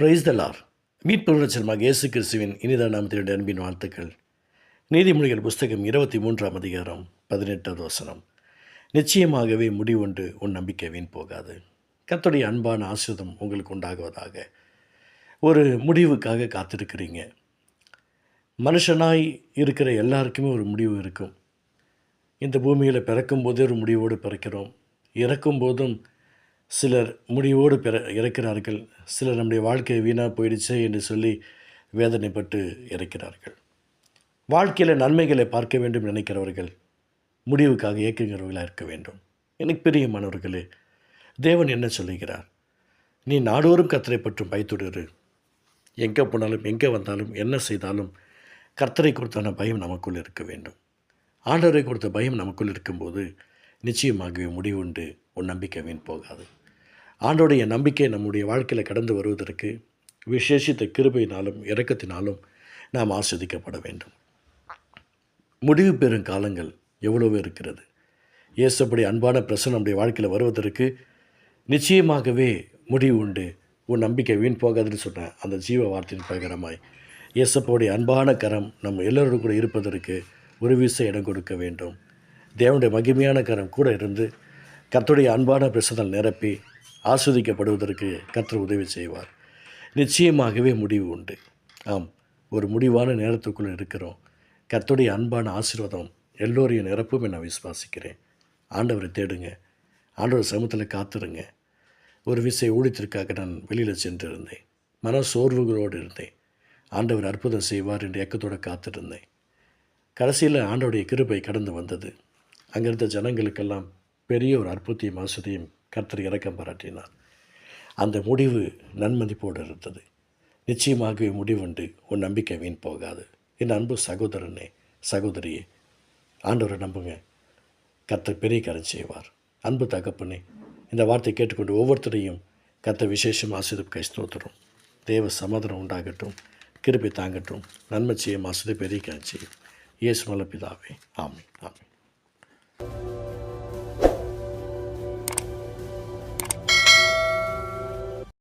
Price தலார் மீட்புணர்ச்சலமாக இயேசு கிறிஸ்துவின் இனித நாமத்தினுடைய அன்பின் வாழ்த்துக்கள். நீதிமொழிகள் புஸ்தகம் இருபத்தி மூன்றாம் அதிகாரம் பதினெட்டாவது வசனம். நிச்சயமாகவே முடிவுண்டு உன் நம்பிக்கை வீண் போகாது. கத்துடைய அன்பான ஆசிரியம் உங்களுக்கு உண்டாகுவதாக. ஒரு முடிவுக்காக காத்திருக்கிறீங்க. மனுஷனாய் இருக்கிற எல்லாருக்குமே ஒரு முடிவு இருக்கும். இந்த பூமியில் பிறக்கும் போதே ஒரு முடிவோடு பிறக்கிறோம். இறக்கும் போதும் சிலர் முடிவோடு பிற இறக்கிறார்கள். சிலர் நம்முடைய வாழ்க்கை வீணாக போயிடுச்சே என்று சொல்லி வேதனைப்பட்டு இறக்கிறார்கள். வாழ்க்கையில் நன்மைகளை பார்க்க வேண்டும் நினைக்கிறவர்கள் முடிவுக்காக இயக்குகிறவர்களாக இருக்க வேண்டும். எனக்கு பிரியமானவர்களே தேவன் என்ன சொல்லுகிறார்? நீ நாடோறும் கத்தரை பற்றும் பயத்துடு எங்கே போனாலும் எங்கே வந்தாலும் என்ன செய்தாலும் கர்த்தரை கொடுத்தான பயம் நமக்குள் இருக்க வேண்டும். ஆண்டவரை கொடுத்த பயம் நமக்குள் இருக்கும்போது நிச்சயமாகவே முடிவுண்டு உன் நம்பிக்கை வீண் போகாது. ஆண்டோடைய நம்பிக்கை நம்முடைய வாழ்க்கையில் கடந்து வருவதற்கு விசேஷித்த கிருபையினாலும் இறக்கத்தினாலும் நாம் ஆஸ்வதிக்கப்பட வேண்டும். முடிவு பெறும் காலங்கள் எவ்வளவோ இருக்கிறது? இயேசுப்படி அன்பான பிரசன் நம்முடைய வாழ்க்கையில் வருவதற்கு நிச்சயமாகவே முடிவு உண்டு. உன் நம்பிக்கை வீண் போகாதுன்னு சொன்ன அந்த ஜீவ வார்த்தையின் பிரகாரமாய் இயேசப்போடைய அன்பான கரம் நம்ம எல்லோரும் கூட இருப்பதற்கு ஒரு வீச இடம் கொடுக்க வேண்டும். தேவனுடைய மகிமையான கரம் கூட இருந்து கர்த்தருடைய அன்பான பிரசனல் நிரப்பி ஆஸ்வதிக்கப்படுவதற்கு கர்த்தர் உதவி செய்வார். நிச்சயமாகவே முடிவு உண்டு. ஆம் ஒரு முடிவான நேரத்துக்குள்ளே இருக்கிறோம். கத்துடைய அன்பான ஆசீர்வாதம் எல்லோரையும் நிரப்பும் நான் விசுவாசிக்கிறேன். ஆண்டவரை தேடுங்க. ஆண்டவர் சமூகத்தில் காத்துருங்க. ஒரு விசை ஊழியத்திற்காக நான் வெளியில் சென்றிருந்தேன். மன சோர்வுகளோடு இருந்தேன். ஆண்டவர் அற்புதம் செய்வார் என்று இயக்கத்தோடு காத்திருந்தேன். கடைசியில் ஆண்டோடைய கிருபை கடந்து வந்தது. அங்கிருந்த ஜனங்களுக்கெல்லாம் பெரிய ஒரு அற்புதத்தையும் ஆசிரியம் கர்த்தர் இறக்கம் பாராட்டினார். அந்த முடிவு நன்மதிப்போடு இருந்தது. நிச்சயமாகவே முடிவுண்டு உன் நம்பிக்கை வீண் போகாது. என் அன்பு சகோதரனே சகோதரியே ஆண்டவரை நம்புங்க. கர்த்தர் பெரிய கரம் செய்வார். அன்பு தகப்பனே இந்த வார்த்தை கேட்டுக்கொண்டு ஒவ்வொருத்தரையும் கர்த்தர் விசேஷம் ஆசிரியம் கைஸ்தோத்திரம் தேவ சமாதானம் உண்டாகட்டும் கிருப்பி தாங்கட்டும். நன்மை செய்யும் ஆசிரியர் பெரிய கரம் செய்யும். இயேசு மல பிதாவே. ஆமை ஆமை